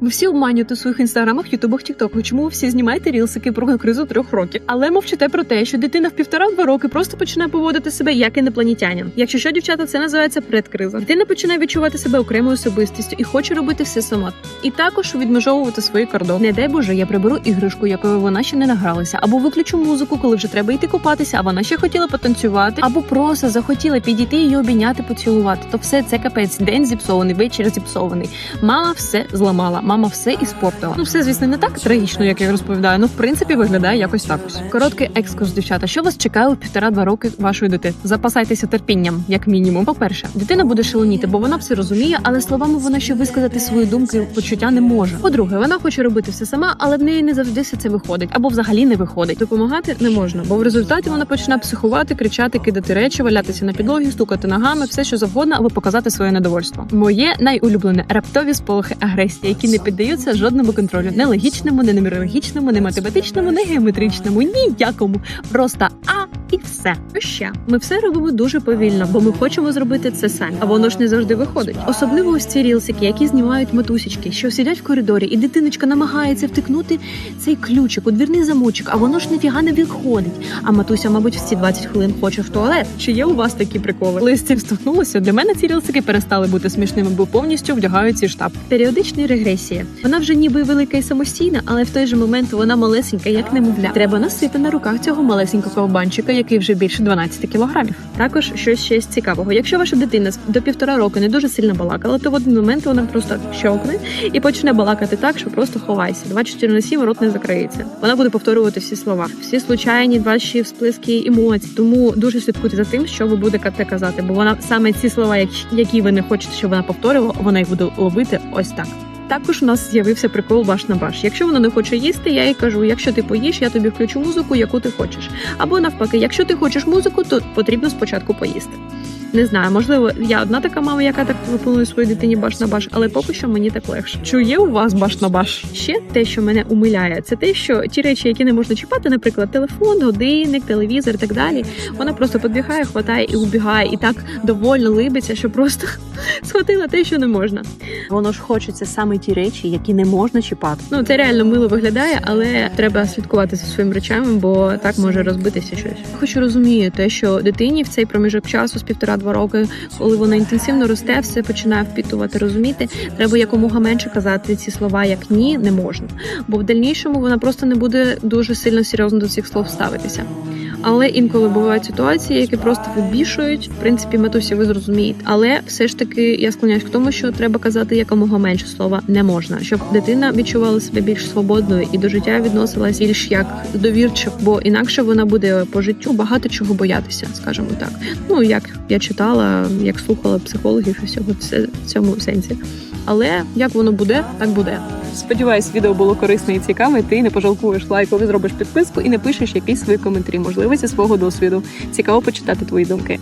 Ви всі обманюєте у своїх інстаграмах, ютубах, тіктоках. Чому ви всі знімаєте рілсики про кризу трьох років? Але мовчите про те, що дитина в півтора-два роки просто починає поводити себе як інопланетянин. Якщо що, дівчата, це називається предкриза. Дитина починає відчувати себе окремою особистістю і хоче робити все сама. І також відмежовувати свої кордони. Не дай Боже, я приберу іграшку, якою вона ще не награлася, або виключу музику, коли вже треба йти купатися, а вона ще хотіла потанцювати, або просто захотіла підійти її обійняти, поцілувати. То все це капець. День зіпсований, вечір зіпсований. Мама все зламала, мама все іспортила. Ну все, звісно, не так трагічно, як я розповідаю. Ну в принципі виглядає якось так. Короткий екскурс, дівчата. Що вас чекає у півтора-два роки вашої дитини? Запасайтеся терпінням, як мінімум. По-перше, дитина буде шаленіти, бо вона все розуміє, але словами вона ще висказати свої думки почуття не може. По-друге, вона хоче робити все сама, але в неї не завжди все це виходить або взагалі не виходить. Допомагати не можна, бо в результаті вона почне психувати, кричати, кидати речі, валятися на підлогі, стукати ногами, все що завгодно, аби показати своє недовольство. Моє найулюблене раптові сполохи агресії, які не піддаються жодному контролю, не логічному, не нумерологічному, не математичному, не геометричному, ніякому. Просто а все. Що ще? Ми все робимо дуже повільно, бо ми хочемо зробити це самі. А воно ж не завжди виходить. Особливо ось ці рілсики, які знімають матусічки, що сидять в коридорі, і дитиночка намагається втикнути цей ключик у двірний замочок, а воно ж ніфіга не виходить. А матуся, мабуть, всі 20 хвилин хоче в туалет. Чи є у вас такі приколи? Коли з цим столкнулося, для мене ці рілсики перестали бути смішними, бо повністю вдягають ці штаб. Періодична регресія. Вона вже ніби велика і самостійна, але в той же момент вона малесенька, як немовля. Треба носити на руках цього малесенького ковбанчика, який вже більше 12 кілограмів. Також щось ще з цікавого. Якщо ваша дитина до півтора року не дуже сильно балакала, то в один момент вона просто щовкне і почне балакати так, що просто ховайся. 24 на 7 рот не закриється. Вона буде повторювати всі слова, всі случайні ваші всплески емоцій. Тому дуже слідкуйте за тим, що ви будете казати, бо вона саме ці слова, які ви не хочете, щоб вона повторювала, вона їх буде ловити ось так. Також у нас з'явився прикол баш на баш. Якщо вона не хоче їсти, я їй кажу: якщо ти поїш, я тобі включу музику, яку ти хочеш. Або навпаки, якщо ти хочеш музику, то потрібно спочатку поїсти. Не знаю, можливо, я одна така мама, яка так пропонує своїй дитині баш на баш, але поки що мені так легше. Чи є у вас баш на баш? Ще те, що мене умиляє, це те, що ті речі, які не можна чіпати, наприклад, телефон, годинник, телевізор і так далі. Вона просто підбігає, хватає і убігає, і так довольно либиться, що просто схватила те, що не можна. Воно ж хочеться саме ті речі, які не можна чіпати. Ну це реально мило виглядає, але треба слідкувати за своїми речами, бо так може розбитися щось. Хочу розумію те, що дитині в цей проміжок часу з півтора-два роки, коли вона інтенсивно росте, все починає впітувати, розуміти. Треба якомога менше казати ці слова, як ні, не можна. Бо в дальнішому вона просто не буде дуже сильно серйозно до цих слов ставитися. Але інколи бувають ситуації, які просто вибішують. В принципі, матусі ви зрозумієте. Але все ж таки я склоняюсь к тому, що треба казати якомога менше слова не можна, щоб дитина відчувала себе більш свободною і до життя відносилась більш як довірчо, бо інакше вона буде по життю багато чого боятися, скажімо так. Ну як я читала, як слухала психологів і всього в цьому сенсі. Але як воно буде, так буде. Сподіваюсь, відео було корисне і цікаве. Ти не пожалкуєш лайку, зробиш підписку і напишеш якісь свої коментарі, можливо, зі свого досвіду. Цікаво почитати твої думки.